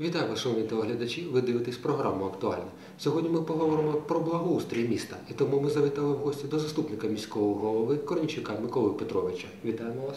Вітаю вас, шановні телеглядачі. Ви дивитесь програму Актуальна. Сьогодні ми поговоримо про благоустрій міста, і тому ми завітали в гості до заступника міського голови Корнічука Миколи Петровича. Вітаємо вас.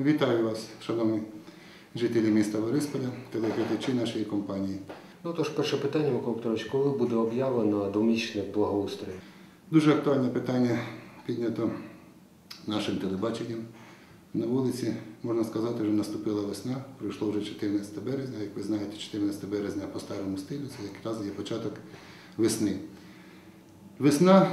Вітаю вас, шановні жителі міста Борисполя, телеглядачі нашої компанії. Ну тож, перше питання, Микола Петрович, коли буде об'явлено двомісячний благоустрій? Дуже актуальне питання піднято нашим телебаченням. На вулиці, можна сказати, вже наступила весна, пройшло вже 14 березня. Як ви знаєте, 14 березня по старому стилю це якраз є початок весни. Весна е,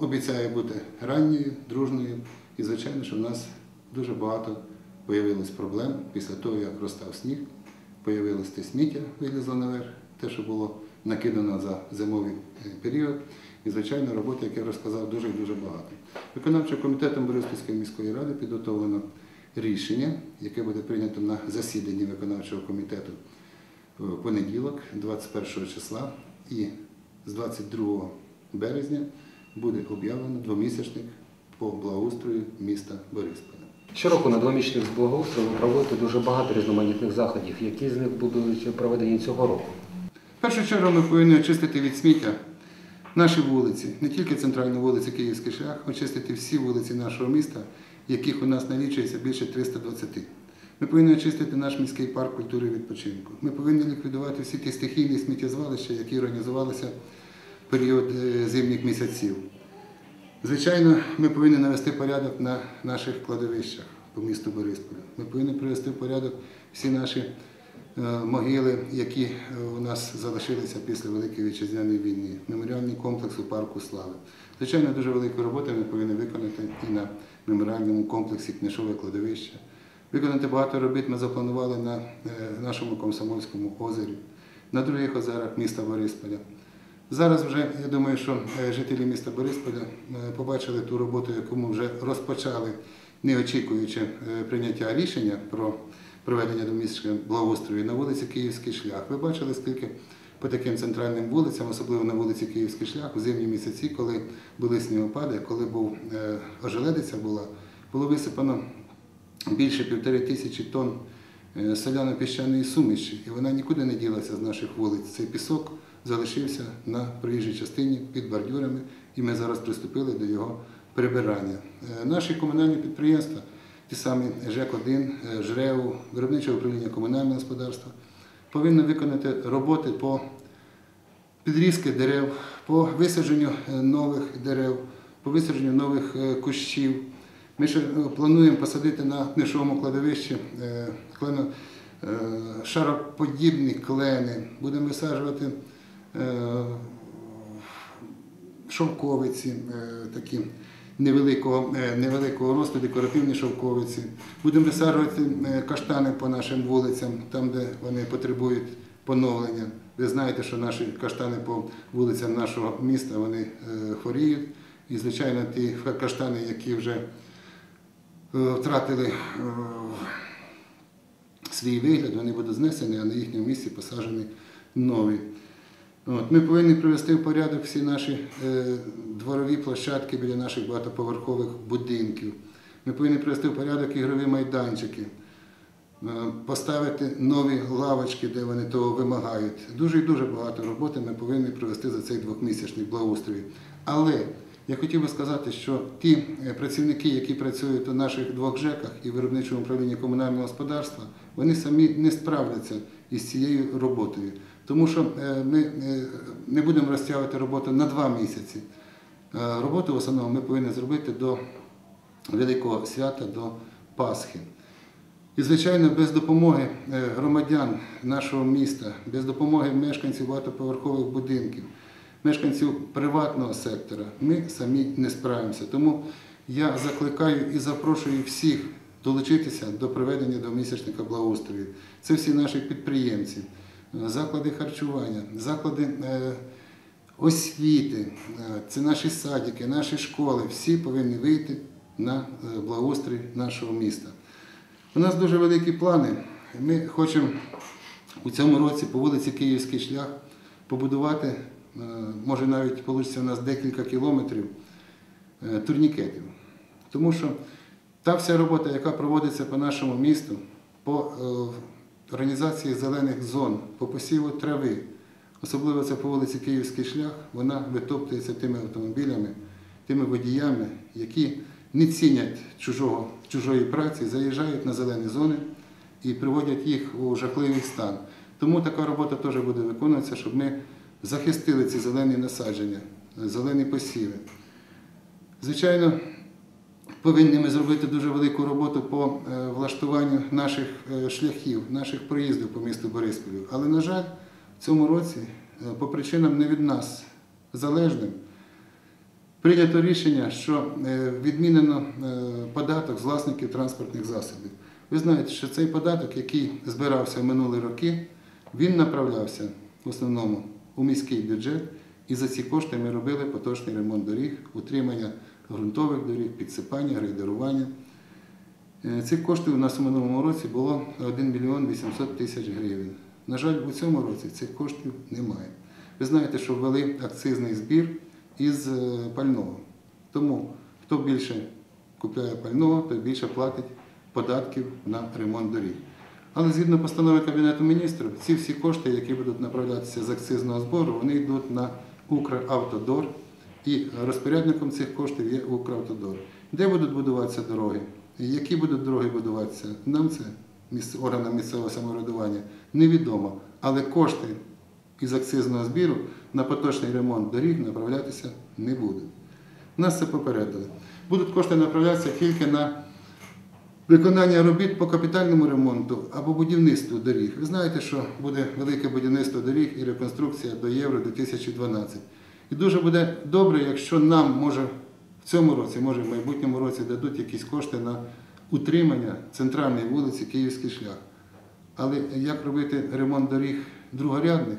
обіцяє бути ранньою, дружною, і, звичайно, що в нас дуже багато появилось проблем після того, як розстав сніг, появилось те сміття, вилізло наверх, те, що було накидано за зимовий е, період. І, звичайно, роботи, як я розказав, дуже і дуже багато. Виконавчим комітетом Бориспільської міської ради підготовлено рішення, яке буде прийнято на засіданні виконавчого комітету в понеділок, 21 числа, і з 22 березня буде об'явлено двомісячник по благоустрою міста Борисполя. Щороку на двомісячних з благоустрою ви проводите дуже багато різноманітних заходів. Які з них будуть проведені цього року? В першу чергу ми повинні очистити від сміття наші вулиці, не тільки центральну вулицю Київський шлях, очистити всі вулиці нашого міста, яких у нас налічується більше 320. Ми повинні очистити наш міський парк культури і відпочинку. Ми повинні ліквідувати всі ті стихійні сміттєзвалища, які організувалися в період е, зимніх місяців. Звичайно, ми повинні навести порядок на наших кладовищах по місту Борисполя. Ми повинні привести в порядок всі наші е, могили, які е, у нас залишилися після Великої вітчизняної війни, меморіальний комплекс у парку Слави. Звичайно, дуже велику роботу ми повинні виконати і на меморіальному комплексі Книжове кладовище. Виконати багато робіт ми запланували на е, нашому Комсомольському озері, на других озерах міста Борисполя. Зараз вже я думаю, що е, жителі міста Борисполя е, побачили ту роботу, яку ми вже розпочали, не очікуючи прийняття рішення про проведення домісячного благоустрою на вулиці Київський шлях. Ви бачили, скільки по таким центральним вулицям, особливо на вулиці Київський шлях, у зимні місяці, коли були снігопади, коли був е, ожеледиця була, було висипано більше півтори тисячі тонн е, соляно-піщаної суміші, і вона нікуди не ділася з наших вулиць. Цей пісок залишився на проїжджій частині під бордюрами, і ми зараз приступили до його прибирання. Е, Наші комунальні підприємства, ті самі ЖЕК-1, е, ЖРЕУ, виробниче управління комунального господарства, повинні виконати роботи по підрізки дерев, по висадженню е, нових дерев, по висадженню нових е, кущів. Ми ще е, плануємо посадити на книжовому кладовищі шароподібні клени. Будемо висаджувати шовковиці такі невеликого, е, невеликого росту, декоративні шовковиці. Будемо висаджувати е, каштани по нашим вулицям, там, де вони потребують поновлення. Ви знаєте, що наші каштани по вулицям нашого міста вони е, хворіють. І, звичайно, ті каштани, які вже втратили свій вигляд, вони будуть знесені, а на їхньому місці посаджені нові. От, ми повинні привести в порядок всі наші е, дворові площадки біля наших багатоповерхових будинків. Ми повинні привести в порядок ігрові майданчики, е, поставити нові лавочки, де вони того вимагають. Дуже і дуже багато роботи ми повинні провести за цей двохмісячний благоустрій. Але я хотів би сказати, що ті е, працівники, які працюють у наших двох ЖЕКах і виробничому управлінні комунального господарства, вони самі не справляться із цією роботою. Тому що е, ми е, не будемо розтягувати роботу на два місяці. Е, Роботу в основному ми повинні зробити до Великого свята, до Пасхи. І, звичайно, без допомоги громадян нашого міста, без допомоги мешканців багатоповерхових будинків, мешканців приватного сектора, ми самі не справимося. Тому я закликаю і запрошую всіх долучитися до проведення двомісячника благоустрою. Це всі наші підприємці, заклади харчування, заклади е, освіти, е, це наші садики, наші школи. Всі повинні вийти на е, благоустрій нашого міста. У нас дуже великі плани. Ми хочемо у цьому році по вулиці Київський шлях побудувати, може навіть вийде у нас декілька кілометрів турнікетів. Тому що та вся робота, яка проводиться по нашому місту, по організації зелених зон по посіву трави, особливо це по вулиці Київський шлях, вона витоптується тими автомобілями, тими водіями, які не цінять чужого, чужої праці, заїжджають на зелені зони і приводять їх у жахливий стан. Тому така робота теж буде виконуватися, щоб ми захистили ці зелені насадження, зелені посіви. Звичайно, повинні ми зробити дуже велику роботу по е, влаштуванню наших е, шляхів, наших проїздів по місту Борисполю. Але, на жаль, в цьому році, е, по причинам не від нас залежним, прийнято рішення, що відмінено податок з власників транспортних засобів. Ви знаєте, що цей податок, який збирався в минулі роки, він направлявся в основному у міський бюджет, і за ці кошти ми робили поточний ремонт доріг, утримання ґрунтових доріг, підсипання, грейдерування. Е, Цих коштів у нас у минулому році було 1 мільйон 800 тисяч гривень. На жаль, у цьому році цих коштів немає. Ви знаєте, що ввели акцизний збір із е, пального. Тому хто більше купляє пального, той більше платить податків на ремонт доріг. Але згідно постанови Кабінету міністрів, ці всі кошти, які будуть направлятися з акцизного збору, вони йдуть на Укравтодор, і розпорядником цих коштів є Укравтодор. Де будуть будуватися дороги? Які будуть дороги будуватися? Нам це органам місцевого самоврядування невідомо. Але кошти із акцизного збіру на поточний ремонт доріг направлятися не будуть. Нас це попередили. Будуть кошти направлятися тільки на виконання робіт по капітальному ремонту або будівництву доріг. Ви знаєте, що буде велике будівництво доріг і реконструкція до Євро 2012. І дуже буде добре, якщо нам може в цьому році, може в майбутньому році дадуть якісь кошти на утримання центральної вулиці Київський шлях. Але як робити ремонт доріг другорядних?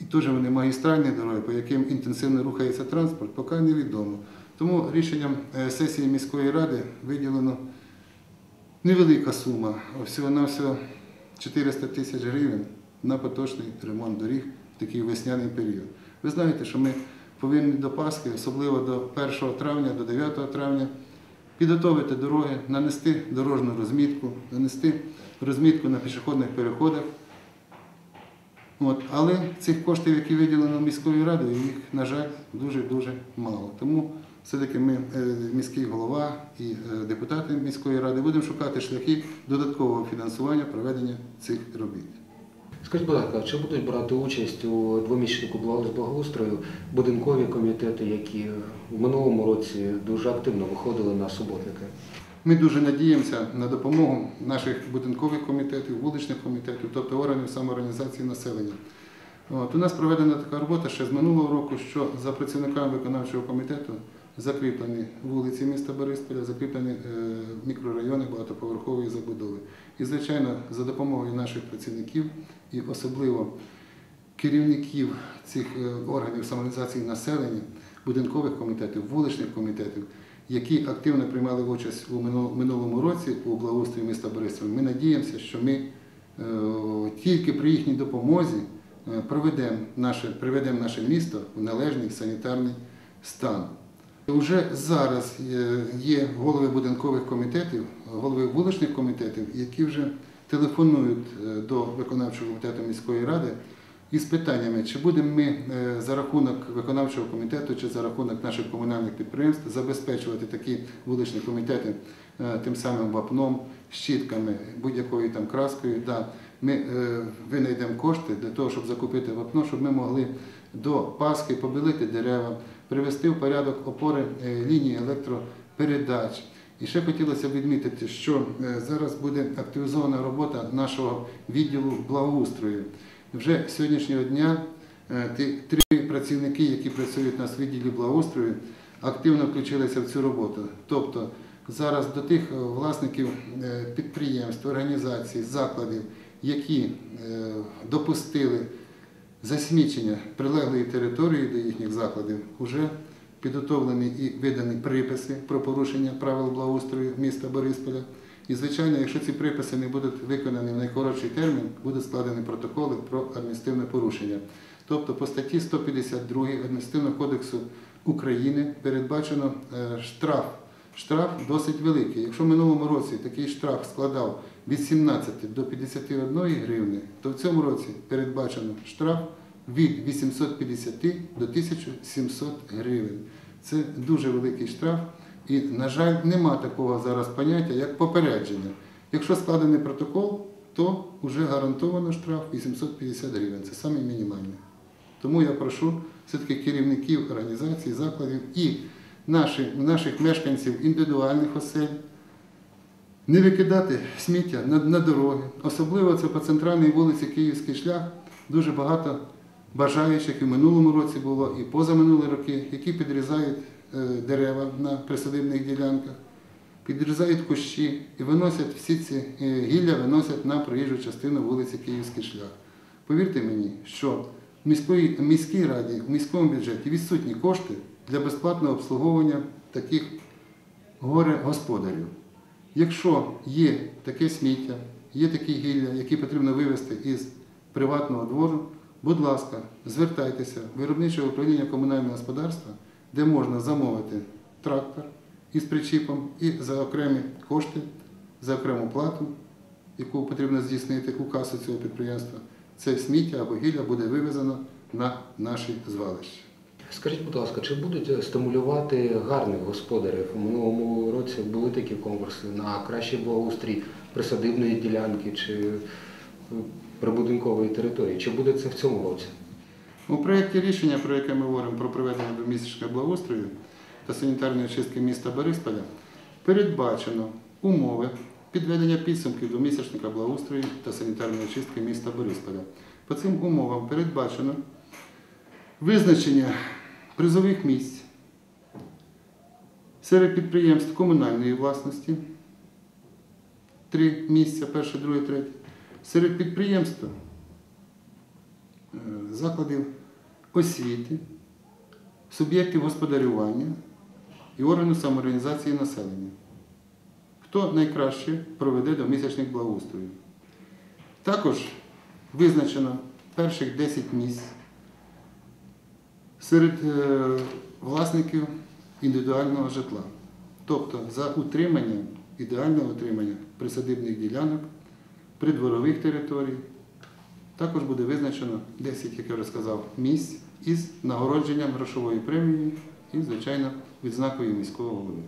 І теж вони магістральні дороги, по яким інтенсивно рухається транспорт, поки невідомо. Тому рішенням е, сесії міської ради виділено невелика сума, всього-навсього 400 тисяч гривень на поточний ремонт доріг такий весняний період. Ви знаєте, що ми повинні до Пасхи, особливо до 1 травня, до 9 травня, підготовити дороги, нанести дорожню розмітку, нанести розмітку на пішохідних переходах. От, але цих коштів, які виділено міською радою, їх, на жаль, дуже-дуже мало. Тому все-таки ми, е, міський голова і е, депутати міської ради, будемо шукати шляхи додаткового фінансування проведення цих робіт. Скажіть, будь ласка, чи будуть брати участь у двомісячнику благоустрою будинкові комітети, які в минулому році дуже активно виходили на суботники? Ми дуже надіємося на допомогу наших будинкових комітетів, вуличних комітетів, тобто органів самоорганізації населення. От, у нас проведена така робота ще з минулого року, що за працівниками виконавчого комітету закріплені вулиці міста Борисполя, закріплені е, мікрорайони багатоповерхової забудови. І, звичайно, за допомогою наших працівників і особливо керівників цих е, органів самоорганізації населення, будинкових комітетів, вуличних комітетів, які активно приймали участь у минулому році у благоустрої міста Борисполя. Ми надіємося, що ми е, тільки при їхній допомозі проведемо наше, приведемо наше місто в належний санітарний стан. Уже зараз е, є голови будинкових комітетів, голови вуличних комітетів, які вже телефонують е, до виконавчого комітету міської ради із питаннями, чи будемо ми е, за рахунок виконавчого комітету чи за рахунок наших комунальних підприємств забезпечувати такі вуличні комітети тим самим вапном, щітками, будь-якою там краскою. Да, ми винайдемо кошти для того, щоб закупити вапно, щоб ми могли до Пасхи побілити дерева, привести в порядок опори е, лінії електропередач. І ще хотілося б відмітити, що е, зараз буде активізована робота нашого відділу благоустрою. Вже з сьогоднішнього дня е, три працівники, які працюють у нас в відділі благоустрою, активно включилися в цю роботу. Тобто зараз до тих власників підприємств, організацій, закладів, які допустили засмічення прилеглої території до їхніх закладів, вже підготовлені і видані приписи про порушення правил благоустрою міста Борисполя. І, звичайно, якщо ці приписи не будуть виконані в найкоротший термін, будуть складені протоколи про адміністративне порушення. Тобто по статті 152 Адміністративного кодексу України передбачено е, штраф штраф досить великий. Якщо в минулому році такий штраф складав від 17 до 51 гривни, то в цьому році передбачено штраф від 850 до 1700 гривень. Це дуже великий штраф. І, на жаль, нема такого зараз поняття, як попередження. Якщо складений протокол, то вже гарантовано штраф 850 гривень. Це саме мінімальне. Тому я прошу все-таки керівників організацій, закладів і наших, наших мешканців індивідуальних осель не викидати сміття на, на дороги. Особливо це по центральній вулиці Київський шлях. Дуже багато бажаючих і в минулому році було, і позаминулі роки, які підрізають е, дерева на присадибних ділянках, підрізають кущі і виносять всі ці е, гілля виносять на проїжджу частину вулиці Київський шлях. Повірте мені, що в міської, міській раді, в міському бюджеті відсутні кошти для безплатного обслуговування таких горе-господарів. Якщо є таке сміття, є такі гілля, які потрібно вивезти із приватного двору, будь ласка, звертайтеся в виробниче управління комунального господарства, де можна замовити трактор із причіпом і за окремі кошти, за окрему плату, яку потрібно здійснити у касу цього підприємства, це сміття або гілля буде вивезено на наші звалища. Скажіть, будь ласка, чи будуть стимулювати гарних господарів? У минулому році були такі конкурси на кращий благоустрій присадибної ділянки чи е, прибудинкової території. Чи буде це в цьому році? У проєкті рішення, про яке ми говоримо про проведення домісячного благоустрою та санітарної очистки міста Борисполя, передбачено умови підведення підсумків до місячника благоустрою та санітарної очистки міста Борисполя. По цим умовам передбачено визначення призових місць серед підприємств комунальної власності, три місця, перше, друге, третє, серед підприємств е, закладів освіти, суб'єктів господарювання і органів самоорганізації населення. Хто найкраще проведе до місячних благоустрою. Також визначено перших 10 місць серед е, власників індивідуального житла. Тобто за утримання, ідеальне утримання присадибних ділянок, придворових територій. Також буде визначено 10, як я вже сказав, місць із нагородженням грошової премії і, звичайно, відзнакою міського голови.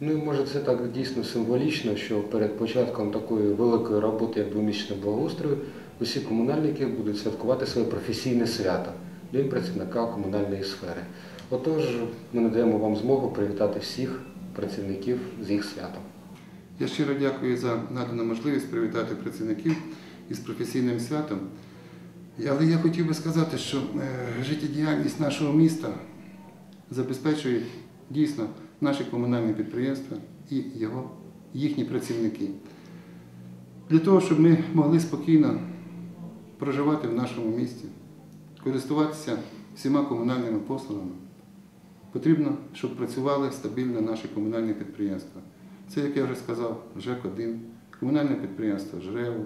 Ну і може це так дійсно символічно, що перед початком такої великої роботи, як двомісячне благоустрою, усі комунальники будуть святкувати своє професійне свято День працівника комунальної сфери. Отож, ми надаємо вам змогу привітати всіх працівників з їх святом. Я щиро дякую за надану можливість привітати працівників із професійним святом. Але я хотів би сказати, що е, життєдіяльність нашого міста забезпечують дійсно наші комунальні підприємства і його, їхні працівники. Для того, щоб ми могли спокійно проживати в нашому місті, користуватися всіма комунальними послугами, потрібно, щоб працювали стабільно наші комунальні підприємства. Це, як я вже сказав, ЖЕК-1, комунальне підприємство ЖРЕВО,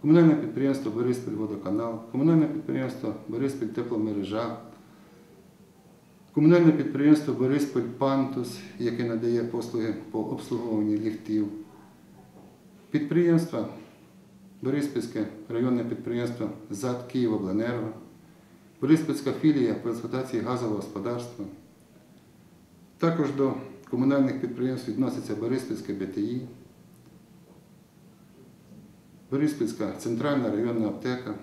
комунальне підприємство Бориспіль водоканал, комунальне підприємство Бориспіль тепломережа, комунальне підприємство Бориспіль Пантус, яке надає послуги по обслуговуванню ліфтів, підприємство Бориспільське районне підприємство ЗАД Київобленерго, Бориспільська філія по експлуатації газового господарства. Також до комунальних підприємств відноситься Бориспільське БТІ, Бориспільська центральна районна аптека.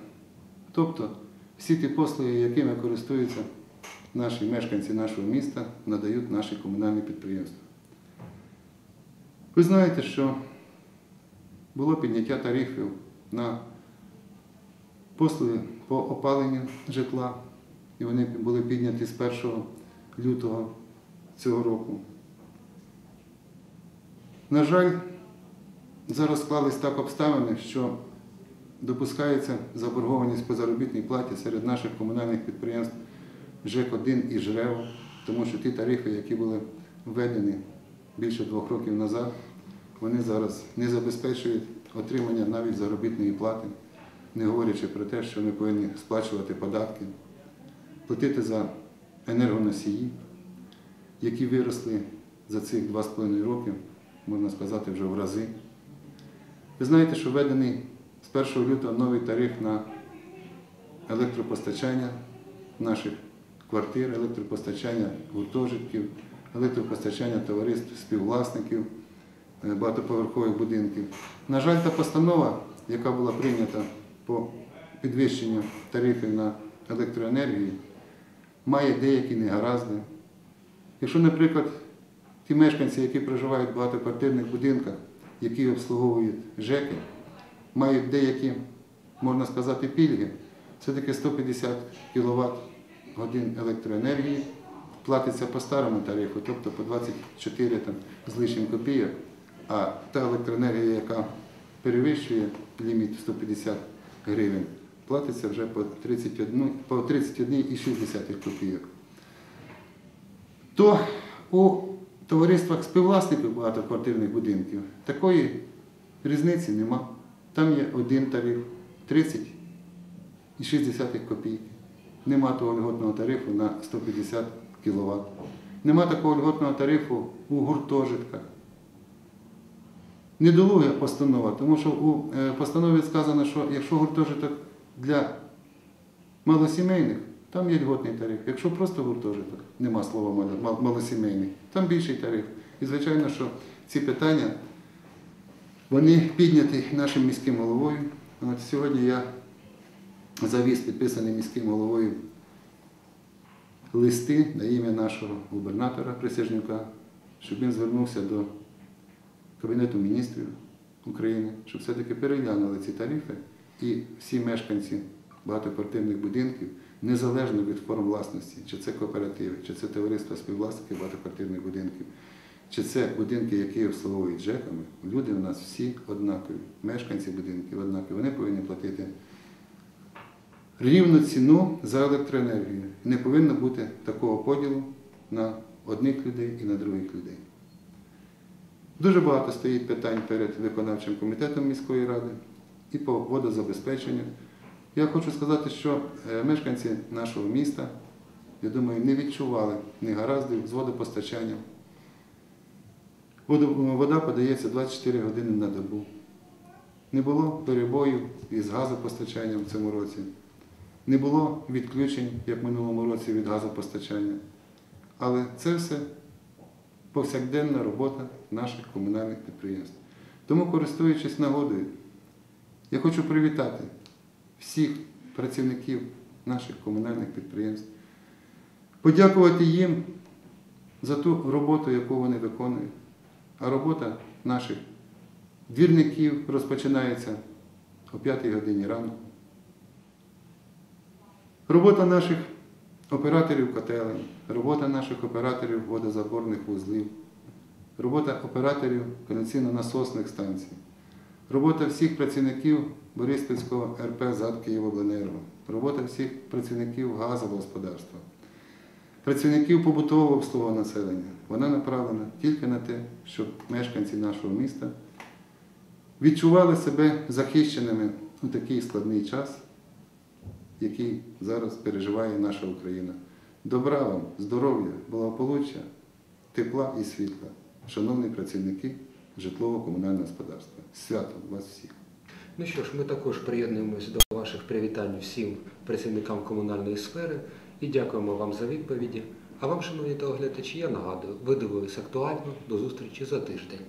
Тобто всі ті послуги, якими користуються наші мешканці нашого міста, надають наші комунальні підприємства. Ви знаєте, що було підняття тарифів на послуги по опаленню житла, і вони були підняті з 1 лютого цього року. На жаль, зараз склались так обставини, що допускається заборгованість по заробітній платі серед наших комунальних підприємств ЖЕК-1 і ЖРЕВО, тому що ті тарифи, які були введені більше двох років назад, вони зараз не забезпечують отримання навіть заробітної плати, не говорячи про те, що ми повинні сплачувати податки, платити за енергоносії, які виросли за цих 2,5 роки, можна сказати, вже в рази. Ви знаєте, що введений з 1 лютого новий тариф на електропостачання наших квартир, електропостачання гуртожитків, електропостачання товариств, співвласників е, багатоповерхових будинків. На жаль, та постанова, яка була прийнята по підвищенню тарифів на електроенергію, має деякі негаразди. Якщо, наприклад, ті мешканці, які проживають в багатоквартирних будинках, які обслуговують ЖЕКи, мають деякі, можна сказати, пільги, все-таки 150 кВт годин електроенергії платиться по старому тарифу, тобто по 24 там, з лишнім копійок, а та електроенергія, яка перевищує ліміт 150 гривень, платиться вже по 31 по 31,6 копійок. То у товариствах співвласників багатоквартирних будинків такої різниці нема. Там є один тариф 30,6 копійки. Нема того льготного тарифу на 150 кВт. Нема такого льготного тарифу у гуртожитках. Недолуга постанова, тому що у е, постанові сказано, що якщо гуртожиток для малосімейних, там є льготний тариф. Якщо просто гуртожиток, нема слова малосімейний, там більший тариф. І звичайно, що ці питання вони підняті нашим міським головою. От сьогодні я завіз підписаний міським головою листи на ім'я нашого губернатора Присяжнюка, щоб він звернувся до Кабінету міністрів України, щоб все-таки переглянули ці тарифи і всі мешканці багатоквартирних будинків, незалежно від форм власності, чи це кооперативи, чи це товариство співвласників багатоквартирних будинків, чи це будинки, які обслуговують ЖЕКами, люди у нас всі однакові, мешканці будинків однакові, вони повинні платити рівну ціну за електроенергію. Не повинно бути такого поділу на одних людей і на других людей. Дуже багато стоїть питань перед виконавчим комітетом міської ради і по водозабезпеченню. Я хочу сказати, що е, мешканці нашого міста, я думаю, не відчували негараздів з водопостачанням. Вода подається 24 години на добу. Не було перебоїв із газопостачанням в цьому році. Не було відключень, як в минулому році, від газопостачання. Але це все повсякденна робота наших комунальних підприємств. Тому, користуючись нагодою, я хочу привітати всіх працівників наших комунальних підприємств, подякувати їм за ту роботу, яку вони виконують. А робота наших двірників розпочинається о 5 годині ранку. Робота наших операторів котелень, робота наших операторів водозаборних вузлів, робота операторів кондиційно-насосних станцій, робота всіх працівників Бориспільського РП ЗАД Київобленерго, робота всіх працівників газового господарства, працівників побутового обслуговування населення. Вона направлена тільки на те, щоб мешканці нашого міста відчували себе захищеними у такий складний час, який зараз переживає наша Україна. Добра вам, здоров'я, благополуччя, тепла і світла, шановні працівники житлово-комунального господарства. З Святом вас всіх! Ну що ж, ми також приєднуємося до ваших привітань всім працівникам комунальної сфери і дякуємо вам за відповіді. А вам, шановні телеглядачі, я нагадую, ви дивились актуально. До зустрічі за тиждень.